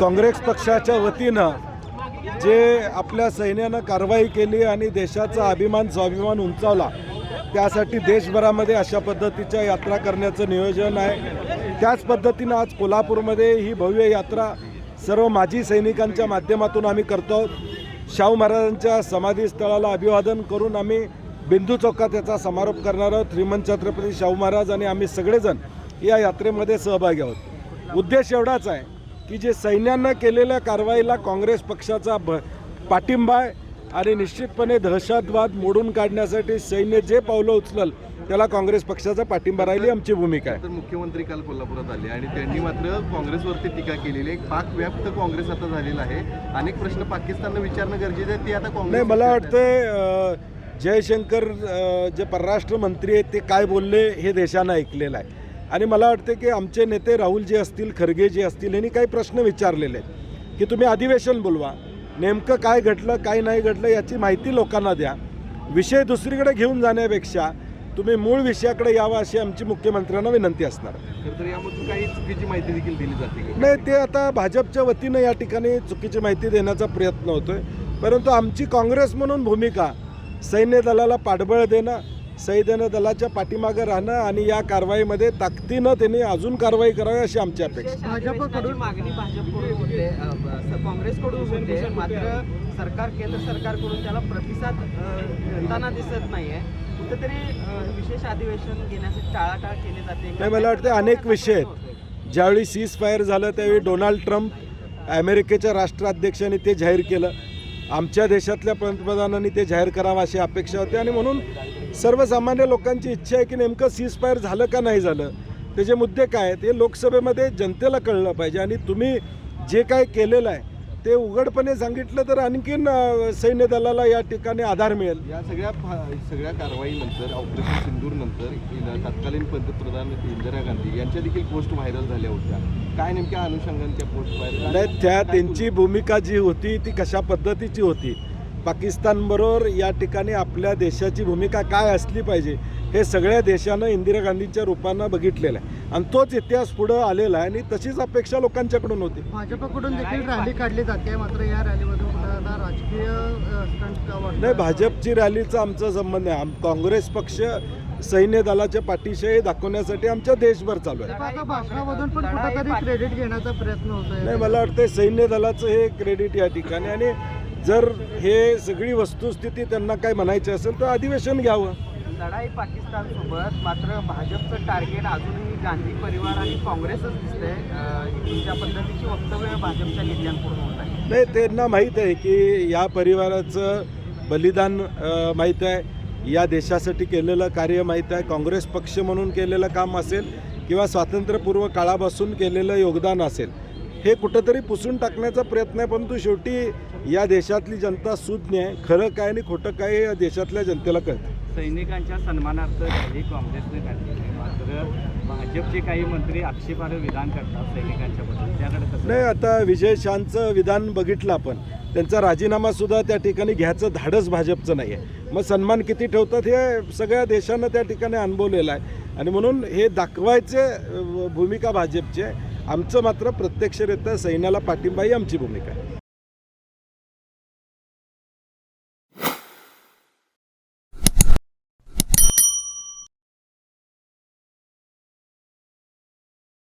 काँग्रेस पक्षाच्या वतीनं जे आपल्या सैन्यानं कारवाई केली आणि देशाचा अभिमान स्वाभिमान उंचावला त्यासाठी देशभरामध्ये अशा पद्धतीच्या यात्रा करण्याचं नियोजन आहे. त्याच पद्धतीनं आज कोल्हापूरमध्ये ही भव्य यात्रा सर्व माजी सैनिकांच्या माध्यमातून आम्ही करतो आहोत. शाहू महाराजांच्या समाधीस्थळाला अभिवादन करून आम्ही बिंदू चौकात याचा समारोप करणार आहोत. श्रीमंत छत्रपती शाहू महाराज आणि आम्ही सगळेजण या यात्रेमध्ये सहभागी आहोत. उद्देश एवढाच आहे की जे सैन्यानं केलेल्या कारवाईला काँग्रेस पक्षाचा भ पाठिंबा आहे आणि निश्चितपणे दहशतवाद मोडून काढण्यासाठी सैन्य जे पावलं उचलल त्याला काँग्रेस पक्षाचा पाठिंबा राहिली आमची भूमिका आहे. तर मुख्यमंत्री काल कोल्हापुरात आले आणि त्यांनी मात्र काँग्रेसवरती टीका केलेली आहे. पाक व्याप्त काँग्रेस आता झालेला आहे. अनेक प्रश्न पाकिस्ताननं विचारणं गरजेचं आहे ते आता काँग्रेस नाही मला वाटतं जयशंकर जे परराष्ट्र मंत्री आहेत ते काय बोलले हे देशानं ऐकलेलं आहे. आणि मला वाटतं की आमचे नेते राहुलजी असतील खरगे जे असतील यांनी काही प्रश्न विचारलेले आहेत. की तुम्ही अधिवेशन बोलवा. नेमकं काय घडलं काय नाही घडलं याची माहिती लोकांना द्या. विषय दुसरीकडे घेऊन जाण्यापेक्षा तुम्ही मूळ विषयाकडे यावं अशी आमची मुख्यमंत्र्यांना विनंती असणार. काही चुकीची माहिती देखील दिली जाते का? नाही ते आता भाजपच्या वतीनं या ठिकाणी चुकीची माहिती देण्याचा प्रयत्न होतोय. परंतु आमची काँग्रेस म्हणून भूमिका सैन्य दलाला पाठबळ देणं सैन्य दलाच्या पाठीमागं राहणं आणि या कारवाईमध्ये ताकदीनं त्यांनी अजून कारवाई करावी अशी आमची अपेक्षा आहे. भाजपकडून मागणी भाजपकडून होते काँग्रेसकडून होते. मात्र सरकार केंद्र सरकारकडून त्याला प्रतिसाद देताना दिसत नाहीये. कुठेतरी विशेष अधिवेशन घेण्यासाठी टाळाटाळ केली जाते. नाही मला वाटतं अनेक विषय आहेत. ज्यावेळी सीज फायर झालं त्यावेळी डोनाल्ड ट्रम्प अमेरिकेच्या राष्ट्राध्यक्षांनी ते जाहीर केलं. आमच्या देशातल्या पंतप्रधानांनी ते जाहीर करावं अशी अपेक्षा होती. आणि म्हणून सर्वसामान्य लोकांची इच्छा आहे की नेमकं सीज फायर झालं का नाही झालं? त्याचे मुद्दे काय आहेत? हे लोकसभेमध्ये जनतेला कळलं पाहिजे आणि तुम्ही जे काय केलेलं आहे ते उघडपणे सांगितलं तर आणखीन सैन्य दलाला या ठिकाणी आधार मिळेल. या सगळ्या सगळ्या कारवाईनंतर ऑपरेशन सिंदूर नंतर तत्कालीन पंतप्रधान इंदिरा गांधी यांच्या देखील पोस्ट व्हायरल झाल्या होत्या. काय नेमक्या अनुषंगाने त्या पोस्ट व्हायरल त्या त्यांची भूमिका जी होती ती कशा पद्धतीची होती? पाकिस्तानबरोबर या ठिकाणी आपल्या देशाची भूमिका काय असली पाहिजे हे सगळ्या देशानं इंदिरा गांधींच्या रूपानं बघितलेलं आहे. आणि तोच इतिहास पुढं आलेला आहे आणि तशीच अपेक्षा लोकांच्याकडून होती. भाजपकडून देखील रॅली काढली जाते मात्र या रॅलीमधून राजकीय नाही भाजपची रॅलीचा आमचा संबंध आहे. आम काँग्रेस पक्ष सैन्य दलाच्या पाठीशी आहे दाखवण्यासाठी आमच्या देशभर चालू आहे. नाही मला वाटतं सैन्य दलाचं हे क्रेडिट या ठिकाणी आणि जर हे सगळी वस्तुस्थिती त्यांना काय म्हणायची असेल तर अधिवेशन घ्यावं. लढाई पाकिस्तान सोबत मात्र भाजपचं टार्गेट अजूनही गांधी परिवार आणि काँग्रेसच दिसतंय. ज्या पद्धतीची वक्तव्य भाजपच्या होत आहे. नाही त्यांना माहीत आहे की या परिवाराचं बलिदान माहीत आहे. या देशासाठी केलेलं कार्य माहीत आहे. काँग्रेस पक्ष म्हणून केलेलं काम असेल किंवा स्वातंत्र्यपूर्व काळापासून केलेलं योगदान असेल. हे कुठंतरी पुसून टाकण्याचा प्रयत्न आहे परंतु शेवटी या देशातली जनता सुज्ञ आहे. खरं काय आणि खोटं काय या देशातल्या जनतेला कळतं. सैनिकांच्या सन्मानार्थ रॅली काँग्रेसने काढली. मात्र भाजपचे काही मंत्री आक्षेपार्ह विधान करतात सैनिकांच्या बद्दल नाही आता विजय शांतचं विधान बघितलं आपण. त्यांचा राजीनामा सुद्धा त्या ठिकाणी घ्यायचं धाडस भाजपचं नाही आहे. मग सन्मान किती ठेवतात हे सगळ्या देशानं त्या ठिकाणी अनुभवलेलं आहे. आणि म्हणून हे दाखवायचे भूमिका भाजपची आहे. आमचं मात्र प्रत्यक्षरित्या सैन्याला पाठिंबा ही आमची भूमिका आहे.